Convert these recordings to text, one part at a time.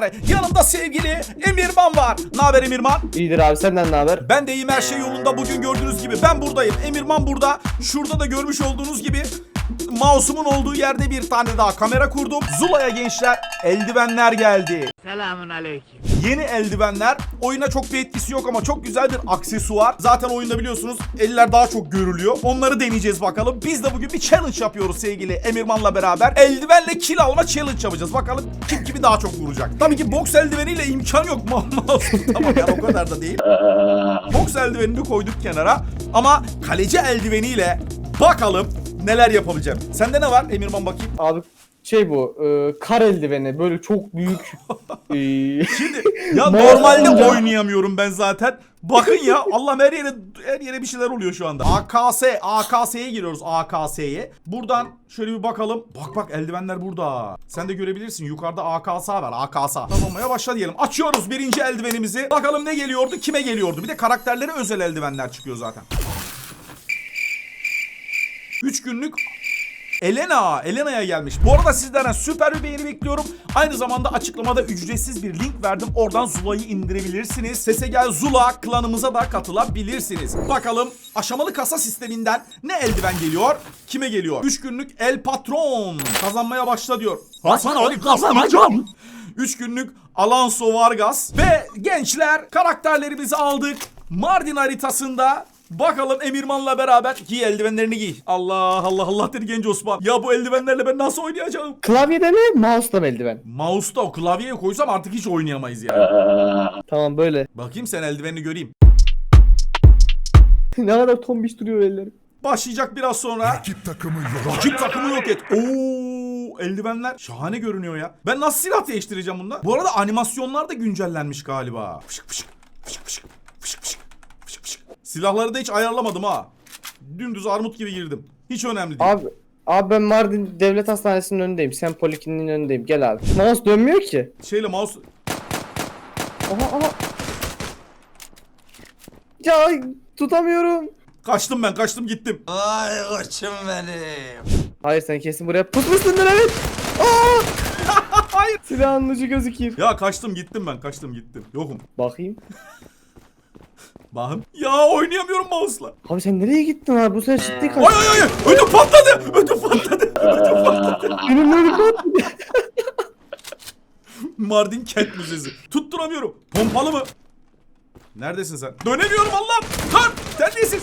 gençler. Yanımda sevgili Emirman var. Ne haber Emirman? İyidir abi senden ne haber? Ben de iyiyim her şey yolunda bugün gördüğünüz gibi. Ben buradayım. Emirman burada. Şurada da görmüş olduğunuz gibi mouse'umun olduğu yerde bir tane daha kamera kurdum. Zula'ya gençler eldivenler geldi. Selamun aleyküm. Yeni eldivenler oyuna çok bir etkisi yok ama çok güzel bir aksesuar. Zaten oyunda biliyorsunuz eller daha çok görülüyor. Onları deneyeceğiz bakalım. Biz de bugün bir challenge yapıyoruz sevgili Emirman'la beraber. Eldivenle kill alma challenge yapacağız. Bakalım kim kimi daha çok vuracak. Tabii ki boks eldiveniyle imkan yok. Ma- tamam yani o kadar da değil. boks eldivenini koyduk kenara. Ama kaleci eldiveniyle bakalım neler yapabileceğim. Sende ne var Emirman bakayım? Abi şey bu e, kar eldiveni böyle çok büyük. e, Şimdi ya normalde oynayamıyorum ben zaten. Bakın ya Allah'ım her yere her yere bir şeyler oluyor şu anda. AKS AKS'ye giriyoruz AKS'ye. Buradan şöyle bir bakalım. Bak bak eldivenler burada. Sen de görebilirsin. Yukarıda AKS var. AKS. Tamamlamaya başla diyelim. Açıyoruz birinci eldivenimizi. Bakalım ne geliyordu? Kime geliyordu? Bir de karakterlere özel eldivenler çıkıyor zaten. 3 günlük Elena, Elena'ya gelmiş. Bu arada sizlerden süper bir beğeni bekliyorum. Aynı zamanda açıklamada ücretsiz bir link verdim. Oradan Zula'yı indirebilirsiniz. Sese gel Zula klanımıza da katılabilirsiniz. Bakalım aşamalı kasa sisteminden ne eldiven geliyor? Kime geliyor? 3 günlük El Patron kazanmaya başla diyor. Hasan Ali kazanacağım. 3 günlük Alonso Vargas ve gençler karakterlerimizi aldık. Mardin haritasında Bakalım Emirman'la beraber giy eldivenlerini giy. Allah Allah Allah dedi genç Osman. Ya bu eldivenlerle ben nasıl oynayacağım? Klavyede mi mouse'da mı eldiven? Mouse'da o klavyeye koysam artık hiç oynayamayız yani. Tamam böyle. Bakayım sen eldivenini göreyim. ne kadar tombiş duruyor elleri. Başlayacak biraz sonra. Rakip takımı yok. Rakip takımı yok et. Oo, eldivenler şahane görünüyor ya. Ben nasıl silah değiştireceğim bunda? Bu arada animasyonlar da güncellenmiş galiba. Fışık fışık. Fışık fışık. Fışık fışık. Silahları da hiç ayarlamadım ha. Dümdüz armut gibi girdim. Hiç önemli değil. Abi Abi ben Mardin Devlet Hastanesi'nin önündeyim. Sen Polikliniğin önündeyim. Gel abi. Mouse dönmüyor ki. Şeyle mouse... Aha aha. Ya tutamıyorum. Kaçtım ben kaçtım gittim. Ay koçum benim. Hayır sen kesin buraya pusmuşsundur evet. Aa! Hayır. Silahın ucu gözüküyor. Ya kaçtım gittim ben kaçtım gittim. Yokum. Bakayım. Bakın. Ya oynayamıyorum mouse'la. Abi sen nereye gittin abi? Bu sefer ciddi kaç. Ay ay ay. Ödüm patladı. Ödüm patladı. Ödüm patladı. Benim böyle pat. Mardin Kent Müzesi. Tutturamıyorum. Pompalı mı? Neredesin sen? Dönemiyorum Allah'ım. Dur. Terbiyesiz.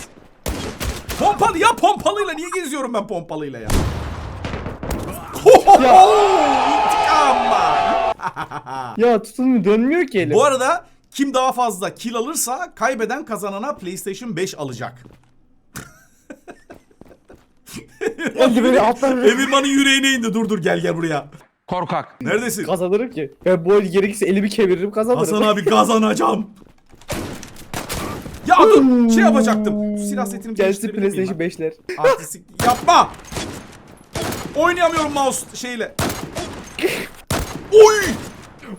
Pompalı ya pompalıyla niye geziyorum ben pompalıyla ya? İntikam var. Ya tutulmuyor dönmüyor ki elim. Bu arada kim daha fazla kill alırsa kaybeden kazanana PlayStation 5 alacak. Eldiveni alttan Emirman'ın yüreğine indi. Dur dur gel gel buraya. Korkak. Neredesin? kazanırım ki. Ben bu el gerekirse elimi çeviririm kazanırım. Hasan abi kazanacağım. Ya dur şey yapacaktım. Şu silah setini Gelsin değiştirebilir miyim PlayStation ben? 5'ler. Artistik yapma. Oynayamıyorum mouse şeyle. Oy!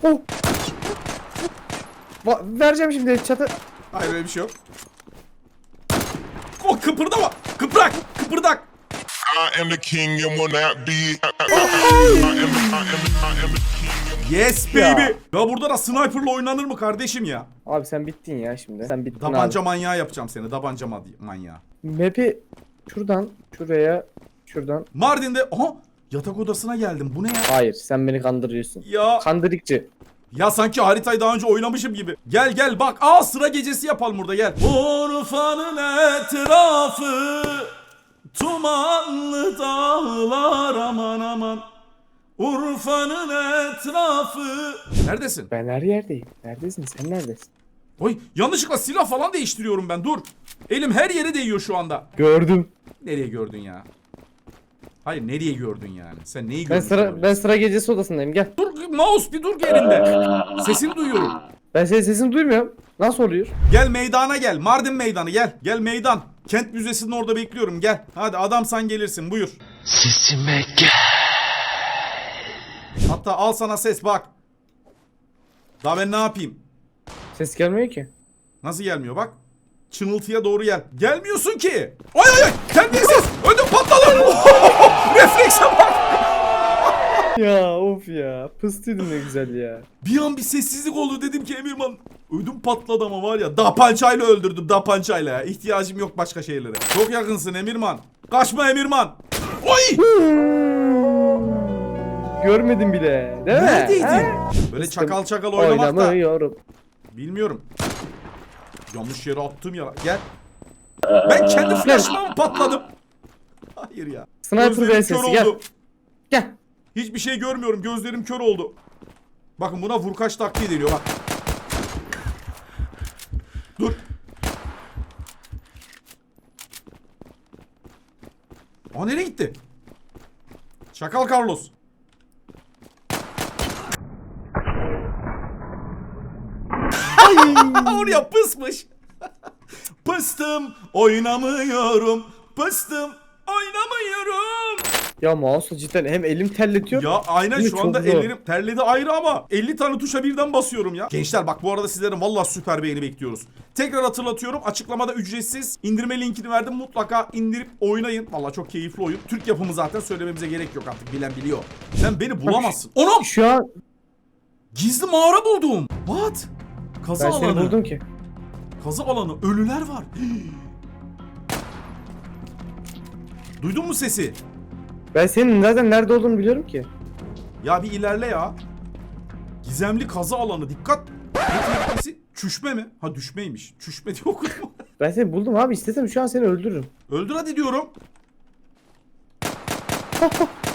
Oh. Va- vereceğim şimdi çatı. Hayır öyle bir şey yok. O kıpırdama. Kıprak. Kıpırdak. I am the king and will not be. I am the, I am the, I am the king. Yes baby. Ya. Ya. burada da sniper'la oynanır mı kardeşim ya? Abi sen bittin ya şimdi. Sen bittin Tabanca abi. manyağı yapacağım seni. Tabanca ma- manyağı. Map'i şuradan şuraya şuradan. Mardin'de aha yatak odasına geldim. Bu ne ya? Hayır sen beni kandırıyorsun. Ya Kandırıkçı. Ya sanki haritayı daha önce oynamışım gibi. Gel gel bak. Aa sıra gecesi yapalım burada gel. Urfa'nın etrafı Tumanlı dağlar aman aman Urfa'nın etrafı Neredesin? Ben her yerdeyim. Neredesin? Sen neredesin? Oy yanlışlıkla silah falan değiştiriyorum ben dur. Elim her yere değiyor şu anda. Gördüm. Nereye gördün ya? Hayır nereye gördün yani? Sen neyi Ben gördün? sıra ben sıra gecesi odasındayım. Gel. Dur mouse bir dur yerinde. Sesini duyuyorum. Ben senin sesini duymuyorum. Nasıl oluyor? Gel meydana gel. Mardin meydanı gel. Gel meydan. Kent Müzesi'nin orada bekliyorum gel. Hadi adamsan gelirsin buyur. Sesime gel. Hatta al sana ses bak. Daha ben ne yapayım? Ses gelmiyor ki. Nasıl gelmiyor bak. Çınıltıya doğru gel. Gelmiyorsun ki. Ay ay ay. Terbiyesiz. Ödüm patladı. Reflekse bak. ya of ya. Pıstıydın ne güzel ya. Bir an bir sessizlik oldu dedim ki Emirman. Ödüm patladı ama var ya. Dapançayla öldürdüm dapançayla ya. İhtiyacım yok başka şeylere. Çok yakınsın Emirman. Kaçma Emirman. Oy! Görmedim bile. Değil mi? Neredeydin? Ha? Böyle çakal çakal oynamak da. Oynamıyorum. Bilmiyorum. Yanlış yere attım ya. Gel. Ben kendi flash'ıma mı patladım? Hayır ya. Sniper Gözlerim VS'si kör gel. oldu. Gel. Hiçbir şey görmüyorum. Gözlerim kör oldu. Bakın buna vurkaç taktiği deniyor bak. Dur. O nereye gitti? Çakal Carlos. Oraya pısmış. Pıstım oynamıyorum. Pıstım oynamıyorum. Ya mouse'la cidden hem elim terletiyor. Ya aynen Değil şu anda zor. ellerim terledi ayrı ama 50 tane tuşa birden basıyorum ya. Gençler bak bu arada sizlerin valla süper beğeni bekliyoruz. Tekrar hatırlatıyorum açıklamada ücretsiz indirme linkini verdim mutlaka indirip oynayın. Valla çok keyifli oyun. Türk yapımı zaten söylememize gerek yok artık bilen biliyor. Sen beni bulamazsın. Anam Şu an gizli mağara buldum. What? Kazı ben seni alanı. buldum ki. Kazı alanı. Ölüler var. Duydun mu sesi? Ben senin zaten nerede olduğunu biliyorum ki. Ya bir ilerle ya. Gizemli kazı alanı. Dikkat. Ne? Çüşme mi? Ha düşmeymiş. Çüşme diye okudum. Ben seni buldum abi istesem şu an seni öldürürüm. Öldür hadi diyorum.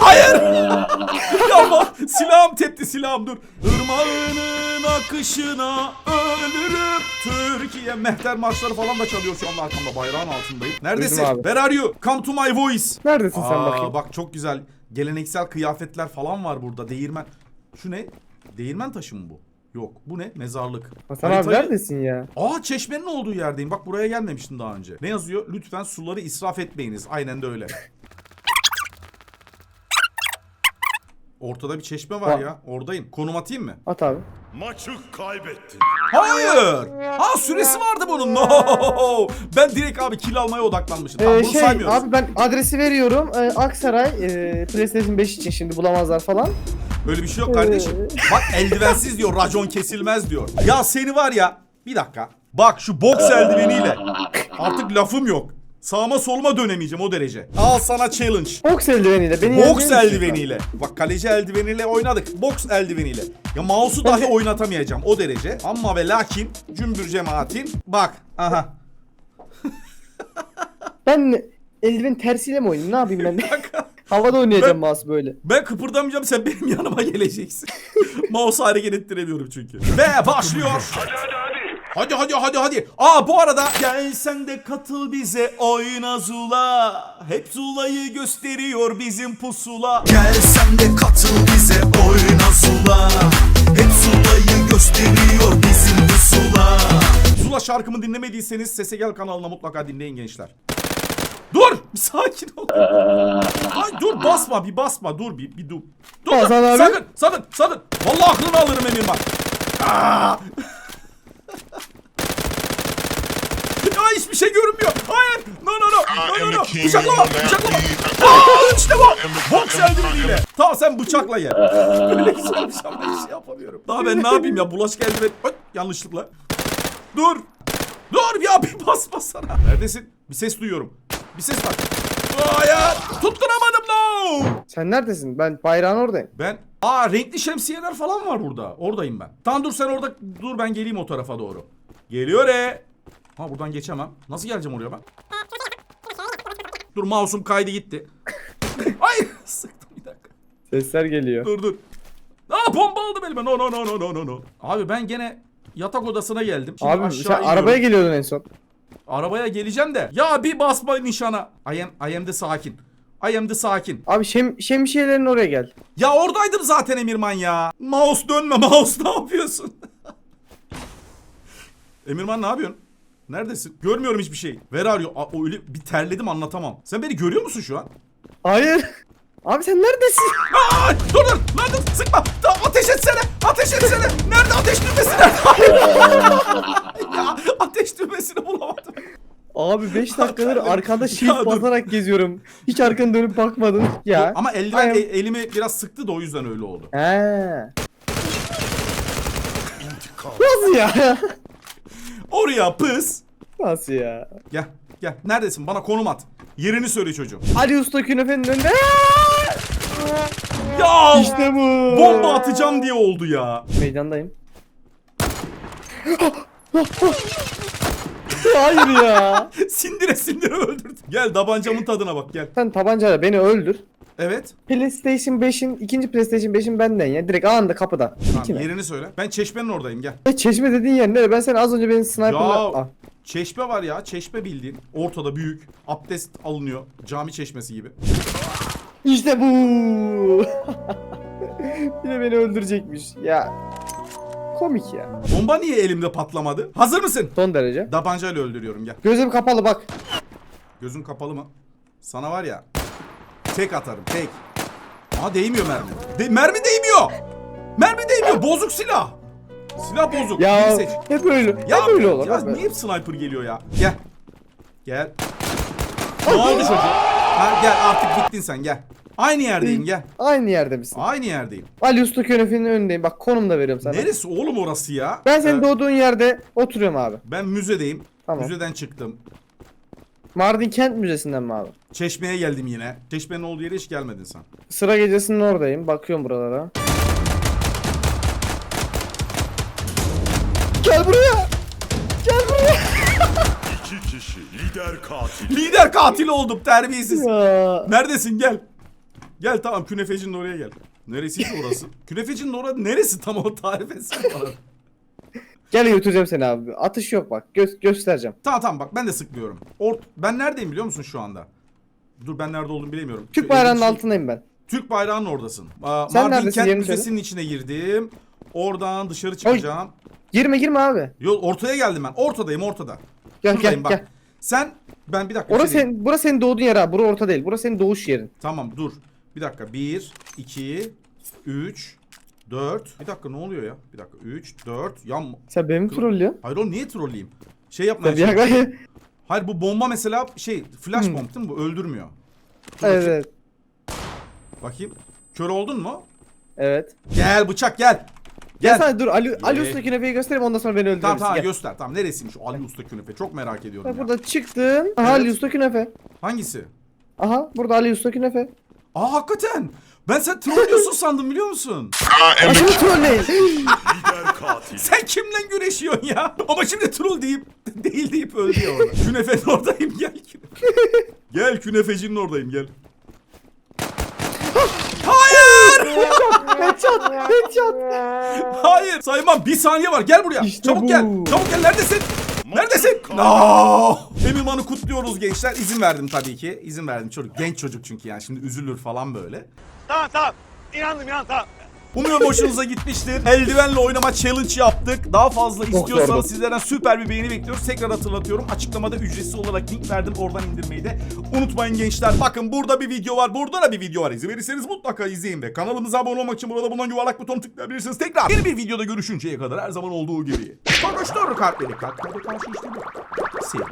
Hayır. ama silahım tepti silahım dur. Irmağının akışına ölürüm Türkiye. Mehter marşları falan da çalıyor şu anda arkamda bayrağın altındayım. Neredesin? Duydum abi. Where are you? Come to my voice. Neredesin sen Aa, bakayım? Bak çok güzel. Geleneksel kıyafetler falan var burada. Değirmen. Şu ne? Değirmen taşı mı bu? Yok. Bu ne? Mezarlık. Hasan abi Haritayı- neredesin ya? Aa çeşmenin olduğu yerdeyim. Bak buraya gelmemiştim daha önce. Ne yazıyor? Lütfen suları israf etmeyiniz. Aynen de öyle. Ortada bir çeşme var Bak. ya. Oradayım. Konum atayım mı? At abi. Maçı kaybettin. Hayır. Ha süresi vardı bunun. No. Ben direkt abi kill almaya odaklanmışım. Tamam, Ee, bunu şey saymıyoruz. abi ben adresi veriyorum. Ee, Aksaray e, PlayStation 5 için şimdi bulamazlar falan. Öyle bir şey yok kardeşim. Bak eldivensiz diyor, racon kesilmez diyor. Ya seni var ya, bir dakika. Bak şu boks eldiveniyle. Artık lafım yok. Sağıma soluma dönemeyeceğim o derece. Al sana challenge. Boks eldiveniyle beni Boks yenecek misin? eldiveniyle. Bak kaleci eldiveniyle oynadık. Boks eldiveniyle. Ya mouse'u dahi oynatamayacağım o derece. Ama ve lakin cümbür cemaatin. Bak aha. Ben eldiven tersiyle mi oynayayım? Ne yapayım ben? Havada oynayacağım mouse böyle. Ben kıpırdamayacağım sen benim yanıma geleceksin. Mouse hareket ettiremiyorum çünkü. Ve başlıyor. Hadi hadi hadi hadi. Aa bu arada gel sen de katıl bize oyna Zula. Hep Zula'yı gösteriyor bizim pusula. Gel sen de katıl bize oyna Zula Hep Zula'yı gösteriyor bizim bu Zula şarkımı dinlemediyseniz Sese Gel kanalına mutlaka dinleyin gençler. Dur! Bir sakin ol. Ay dur basma bir basma dur bir bir dur. Dur Hasan dur abi. sakın sakın sakın. Vallahi aklını alırım emin bak. Aa! ya hiçbir şey görünmüyor. Hayır. No no no. No no no. Bıçaklama. Bıçaklama. Aa işte bu. Boks eldiveniyle. Tamam sen bıçakla ye. Böyle güzelmiş ama hiç şey yapamıyorum. Daha ben ne yapayım ya bulaşık eldiveni. Ay, yanlışlıkla. Dur. Dur ya bir basma sana. Neredesin? Bir ses duyuyorum. Bir ses var. Hayır. Tutturamadım no. Sen neredesin? Ben bayrağın oradayım. Ben Aa renkli şemsiyeler falan var burada. Oradayım ben. Tamam dur sen orada dur ben geleyim o tarafa doğru. Geliyor e. Ha buradan geçemem. Nasıl geleceğim oraya ben? Dur mouse'um kaydı gitti. Ay sıktım bir dakika. Sesler geliyor. Dur dur. Aa bomba aldım elime. No no no no no no no. Abi ben gene yatak odasına geldim. Şimdi Abi aşağı sen iniyorum. arabaya geliyordun en son. Arabaya geleceğim de. Ya bir basma nişana. I am, I am the sakin. I am the sakin. Abi şem, şemsiyelerin oraya gel. Ya oradaydım zaten Emirman ya. Mouse dönme mouse ne yapıyorsun? Emirman ne yapıyorsun? Neredesin? Görmüyorum hiçbir şey. Ver arıyor. O öyle bir terledim anlatamam. Sen beni görüyor musun şu an? Hayır. Abi sen neredesin? Aa, dur dur lan dur sıkma. Da, ateş etsene. Ateş etsene. Nerede ateş düğmesi nerede? ya ateş düğmesini bulamadım. Abi 5 dakikadır arkanda shift basarak geziyorum. Hiç arkanı dönüp bakmadın. Ya. Ama eldiven Ayağım- e- elimi biraz sıktı da o yüzden öyle oldu. He. Nasıl ya? Oraya pıs. Nasıl ya? Gel gel. Neredesin? Bana konum at. Yerini söyle çocuğum. Ali Usta künefenin önünde. Ya İşte bu. bomba atacağım diye oldu ya. Meydandayım. Hayır ya. sindire sindire öldürdüm. Gel tabancamın tadına bak gel. Sen tabancayla beni öldür. Evet. PlayStation 5'in ikinci PlayStation 5'in benden ya. Direkt anında kapıda. Tamam, İki mi? yerini söyle. Ben çeşmenin oradayım gel. Ya çeşme dediğin yer nere? Ben seni az önce benim sniper'la... Ya Ah. çeşme var ya. Çeşme bildiğin. Ortada büyük. Abdest alınıyor. Cami çeşmesi gibi. İşte bu. De beni öldürecekmiş. Ya. Komik ya. Bomba niye elimde patlamadı? Hazır mısın? Son derece. Tabancayla öldürüyorum gel. Gözüm kapalı bak. Gözün kapalı mı? Sana var ya. Tek atarım tek. Aa değmiyor mermi. De- mermi değmiyor. Mermi değmiyor. Bozuk silah. Silah bozuk. Ya Biri seç. hep öyle. Ya, hep öyle olur. ya hep öyle. niye hep sniper geliyor ya? Gel. Gel. ne oldu çocuğum? Ha, gel artık bittin sen gel. Aynı yerdeyim gel. Aynı yerde misin? Aynı yerdeyim. Ali Usta künefenin önündeyim. Bak konum da veriyorum sana. Neresi oğlum orası ya? Ben senin Ee, doğduğun yerde oturuyorum abi. ben müzedeyim. Tamam. Müzeden çıktım. Mardin Kent Müzesi'nden mi abi? Çeşmeye geldim yine. Çeşmenin olduğu yere hiç gelmedin sen. Sıra gecesinin oradayım. Bakıyorum buralara. Gel buraya. Gel buraya. İki kişi lider katil. Lider katil oldum terbiyesiz. Ya. Neredesin gel. Gel tamam künefecinin oraya gel. Neresiydi orası? künefecinin orası neresi tam o tarif etsin bana. Gel götüreceğim seni abi. Atış yok bak. Gö- göstereceğim. Tamam tamam bak ben de sıkmıyorum. Ort ben neredeyim biliyor musun şu anda? Dur ben nerede olduğumu bilemiyorum. Türk Şu bayrağının elimdeki- altındayım ben. Türk bayrağının oradasın. Aa, Sen Mardin neredesin? Kent Yerini söyle. Müzesi'nin içine girdim. Oradan dışarı çıkacağım. Girme girme abi. Yol ortaya geldim ben. Ortadayım ortada. Gel Şuradayım gel bak. gel. Sen ben bir dakika. Orası bir şey diyeyim. sen, burası senin doğduğun yer abi. Bura orta değil. Burası senin doğuş yerin. Tamam dur. Bir dakika. 1, 2, 3, 4. Bir dakika ne oluyor ya? Bir dakika. 3, 4. Yan... Sen beni mi trollüyorsun? Hayır oğlum niye trolleyeyim? Şey yapmaya Tabii çalış- ya. Hayır bu bomba mesela şey flash Hmm. bomb değil mi bu? Öldürmüyor. Dur bakayım. evet. Bakayım. Kör oldun mu? Evet. Gel bıçak gel. Gel. Gel. Sana dur Ali, Ali Ee. Usta künefeyi göstereyim ondan sonra beni öldürürsün. Tamam tamam Gel. göster. Tamam neresiymiş o Ali Usta künefe? Çok merak ediyorum Bak ya. burada çıktın. Aha Evet. Ali Usta künefe. Hangisi? Aha burada Ali Usta künefe. Aa hakikaten. Ben sen trollüyorsun sandım biliyor musun? I am Aşırı trolleyin. lider katil. Sen kimle güreşiyorsun ya? Ama şimdi troll deyip değil deyip öldü ya orada. Künefenin oradayım gel. gel künefecinin oradayım gel. Hayır! headshot. Headshot. Hayır! Saymam bir saniye var gel buraya. İşte Çabuk bu. gel. Çabuk gel neredesin? Neredesin? No! Emiman'ı kutluyoruz gençler. İzin verdim tabii ki. İzin verdim çocuk. Genç çocuk çünkü yani şimdi üzülür falan böyle. Tamam tamam. İnandım inandım tamam. Umuyorum hoşunuza gitmiştir. Eldivenle oynama challenge yaptık. Daha fazla istiyorsanız sizlerden süper bir beğeni bekliyoruz. Tekrar hatırlatıyorum. Açıklamada ücretsiz olarak link verdim. Oradan indirmeyi de unutmayın gençler. Bakın burada bir video var. Burada da bir video var. İzin verirseniz mutlaka izleyin ve kanalımıza abone olmak için burada bulunan yuvarlak butonu tıklayabilirsiniz. Tekrar yeni bir videoda görüşünceye kadar her zaman olduğu gibi. Konuştur kalpleri kalp. Kalbe karşı işte bu. Sevgi,